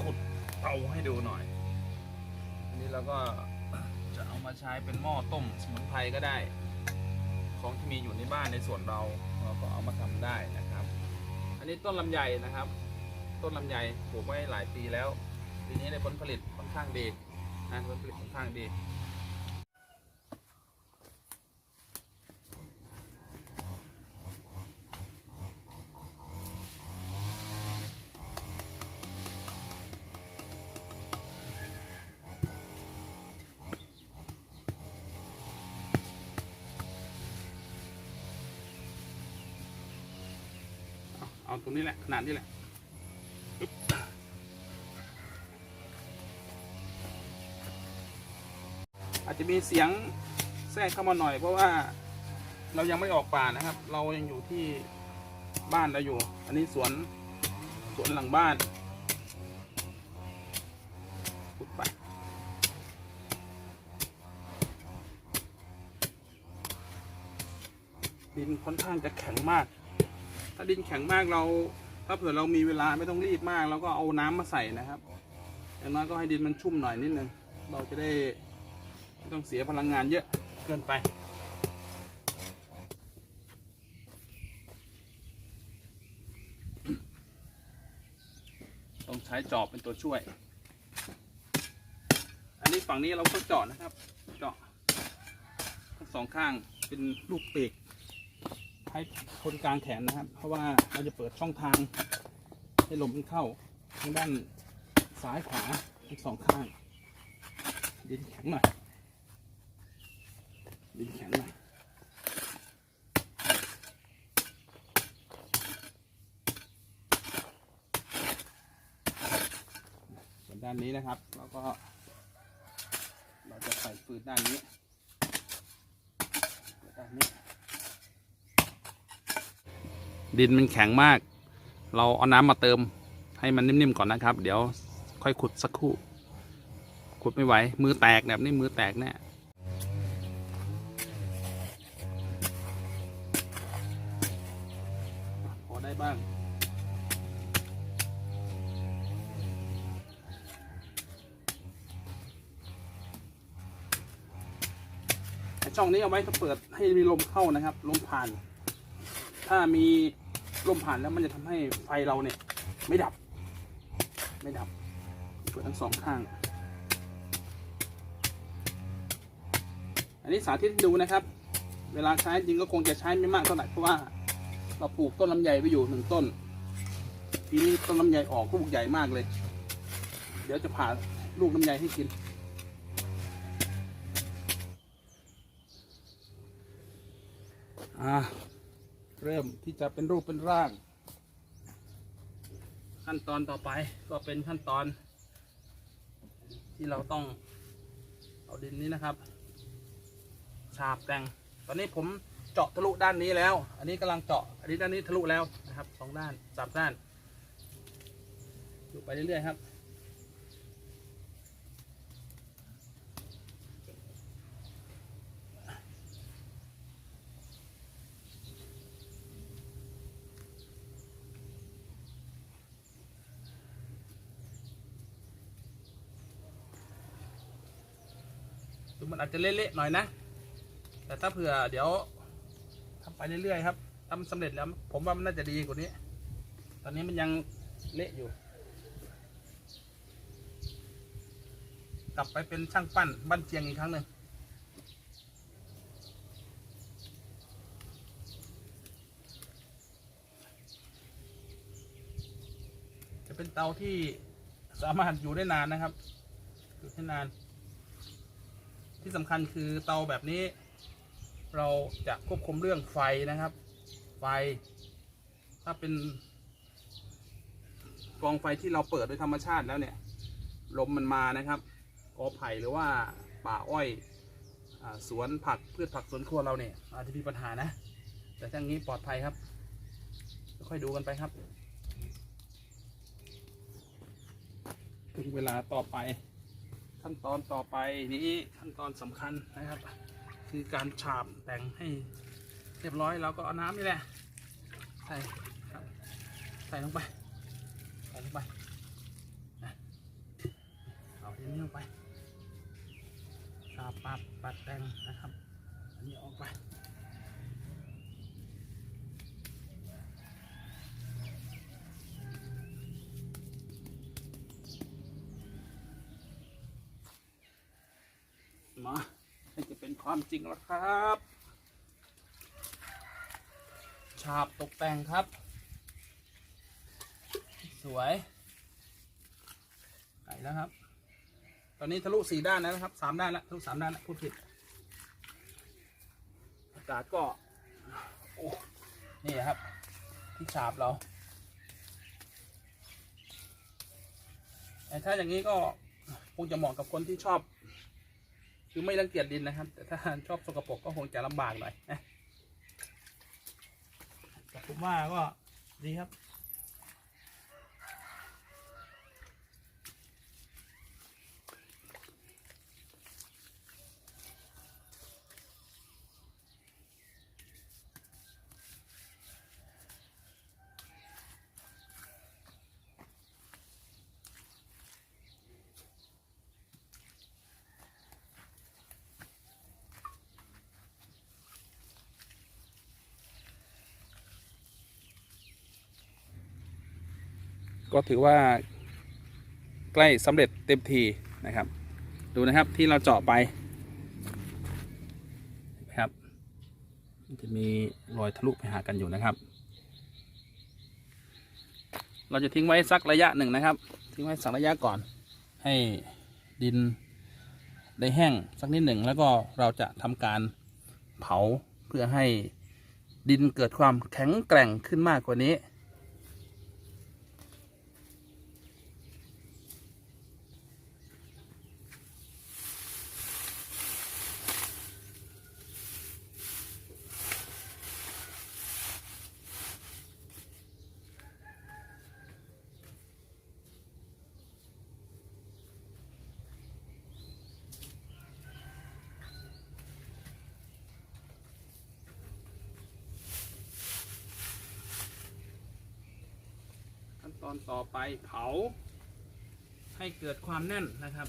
ขุดเตาให้ดูหน่อย อันนี้เราก็จะเอามาใช้เป็นหม้อต้มสมุนไพรก็ได้ ของที่มีอยู่ในบ้านในส่วนเราเราก็เอามาทำได้นะครับ อันนี้ต้นลำไยนะครับ ต้นลำไยปลูกไว้หลายปีแล้ว ปีนี้ได้ผลผลิตค่อนข้างดีนะผลผลิตค่อนข้างดี เอาตรงนี้แหละ ขนาดนี้แหละอาจจะมีเสียงแทรกเข้ามาหน่อย เพราะว่าเรายังไม่ออกป่านะครับ เรายังอยู่ที่บ้านเราอยู่ อันนี้สวนสวนหลังบ้านขุดไปดินค่อนข้างจะแข็งมาก ถ้าดินแข็งมากเรา ถ้าเผื่อเรามีเวลาไม่ต้องรีบมาก เราก็เอาน้ำมาใส่นะครับอย่างน้อยก็ให้ดินมันชุ่มหน่อยนิดนึงเราจะได้ไม่ต้องเสียพลังงานเยอะเกินไปต้องใช้จอบเป็นตัวช่วย อันนี้ฝั่งนี้เราก็เจาะนะครับ เจาะทั้งสองข้างเป็นลูกปีก ให้คนกลางแขนนะครับ เพราะว่าเราจะเปิดช่องทางให้ลมมันเข้าทางด้านซ้ายขวาทั้งสองข้างดินแข็งหน่อยดินแข็งหน่อยส่วนด้านนี้นะครับเราก็เราจะใส่ฟืนด้านนี้ด้านนี้ ดินมันแข็งมาก เราเอาน้ำมาเติมให้มันนิ่มๆก่อนนะครับ เดี๋ยวค่อยขุดสักครู่ ขุดไม่ไหว มือแตกแบบนี้มือแตกแน่พอได้บ้างช่องนี้เอาไว้จะเปิดให้มีลมเข้านะครับ ลมผ่าน ถ้ามีลมผ่านแล้วมันจะทำให้ไฟเราเนี่ย ไม่ดับ ไม่ดับเปิดทั้งสองข้าง อันนี้สาธิตดูนะครับ เวลาใช้จริงก็คงจะใช้ไม่มากเท่าไหร่เพราะว่า เราปลูกต้นลำไยไปอยู่หนึ่งต้นปีนี้ต้นลำไยออกลูกใหญ่มากเลย เดี๋ยวจะผ่าลูกลำไยให้กินอ่า เริ่มที่จะเป็นรูปเป็นร่าง ขั้นตอนต่อไปก็เป็นขั้นตอน ที่เราต้องเอาดินนี้นะครับ ฉาบแต่ง ตอนนี้ผมเจาะทะลุด้านนี้แล้ว อันนี้กำลังเจาะ อันนี้ด้านนี้ทะลุแล้วนะครับสองด้านสามด้านอยู่ไปเรื่อยๆครับ ดูมันอาจจะเละๆหน่อยนะ แต่ถ้าเผื่อเดี๋ยวทำไปเรื่อยๆครับทำสำเร็จแล้ว ผมว่ามันน่าจะดีกว่านี้ ตอนนี้มันยังเละอยู่ กลับไปเป็นช่างปั้นบ้านเจียงอีกครั้งหนึ่งจะเป็นเตาที่สามารถอยู่ได้นานนะครับ อยู่ได้นาน ที่สำคัญคือเตาแบบนี้ เราจะควบคุมเรื่องไฟนะครับ ไฟ ถ้าเป็นกองไฟที่เราเปิดโดยธรรมชาติแล้วเนี่ยลมมันมานะครับกอไผ่หรือว่าป่าอ้อยอสวนผักพืชผักสวนครัวเราเนี่ย อาจจะมีปัญหานะ แต่ทั้งนี้ปลอดภัยครับ ค่อยดูกันไปครับ ถึงเวลาต่อไป ขั้นตอนต่อไปนี้ขั้นตอนสำคัญนะครับ คือการฉาบแต่งให้เรียบร้อยเราก็เอาน้ำนี่แหละใส่ครับใส่ลงไปใส่ลงไปนะเอาทีนี้ลงไปฉาบปัดปัดแต่งนะครับ อันนี้ออกไป มาจะเป็นความจริงแล้วครับ ฉาบตกแต่งครับ สวยไก่แล้วครับ ตอนนี้ทะลุสี่ด้านแล้วนะครับสามด้านแล้วทะลุสามด้านแล้วพูดผิด อากาศก็ โอ้ นี่ครับ ที่ฉาบเราแต่ถ้าอย่างนี้ก็คงจะเหมาะกับคนที่ชอบ คือไม่รังเกียจดินนะครับ แต่ถ้าชอบสกปรกก็คงจะลำบากหน่อยนะแต่ผมว่าก็ดีครับ ก็ถือว่า ใกล้สำเร็จเต็มทีนะครับ ดูนะครับที่เราเจาะไปนไหมครับจะมีรอยทะลุไปหากันอยู่นะครับ เราจะทิ้งไว้สักระยะหนึ่งนะครับ ทิ้งไว้สักระยะก่อน ให้ดินได้แห้งสักนิดหนึ่งแล้วก็เราจะทำการเผาเพื่อให้ดินเกิดความแข็งแกร่งขึ้นมากกว่านี้ ต่อไปเผา ให้เกิดความแน่นนะครับ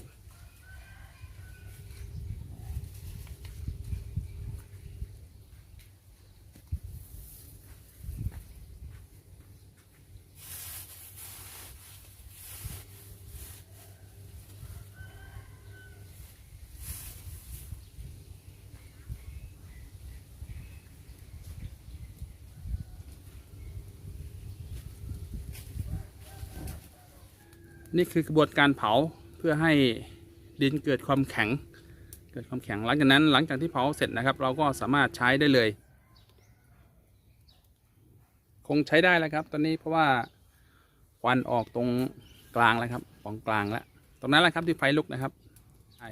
นี่คือกระบวนการเผาเพื่อให้ดินเกิดความแข็ง เกิดความแข็งหลังจากนั้นหลังจากที่เผาเสร็จนะครับ เราก็สามารถใช้ได้เลย คงใช้ได้แล้วครับ ตอนนี้เพราะว่าควันออกตรงกลางแล้วครับของกลางแล้วตรงนั้นแหละครับที่ไฟลุกนะครับใช่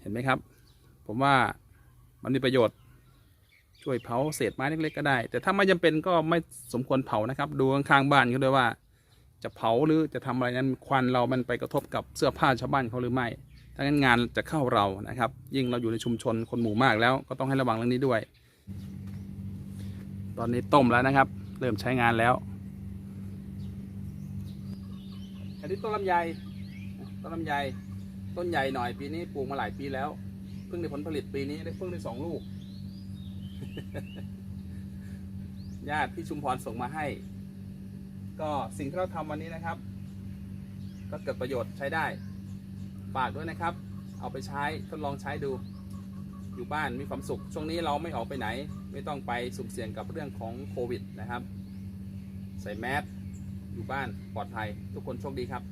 เห็นไหมครับ ผมว่ามันมีประโยชน์ช่วยเผาเศษไม้เล็กๆก็ได้ แต่ถ้าไม่จำเป็นก็ไม่สมควรเผานะครับ ดูข้างๆบ้านเขาด้วยว่า จะเผาหรือจะทำอะไรนั้นควันเรามันไปกระทบกับเสื้อผ้าชาวบ้านเขาหรือไม่ถ้างั้นงานจะเข้าเรานะครับ ยิ่งเราอยู่ในชุมชนคนหมู่มากแล้วก็ต้องให้ระวังเรื่องนี้ด้วย ตอนนี้ต้มแล้วนะครับ เริ่มใช้งานแล้ว อันนี้ต้นลำไยต้นลำไยต้นใหญ่หน่อยปีนี้ปลูกมาหลายปีแล้ว เพิ่งได้ผลผลิตปีนี้ได้เพิ่งได้สองลูก ญาติพี่ชุมพรส่งมาให้ ก็สิ่งที่เราทำวันนี้นะครับ ก็เกิดประโยชน์ใช้ได้ฝากด้วยนะครับ เอาไปใช้ทดลองใช้ดูอยู่บ้านมีความสุข ช่วงนี้เราไม่ออกไปไหน ไม่ต้องไปสุ่มเสี่ยงกับเรื่องของโควิดนะครับ ใส่แมสอยู่บ้านปลอดภัยทุกคนโชคดีครับ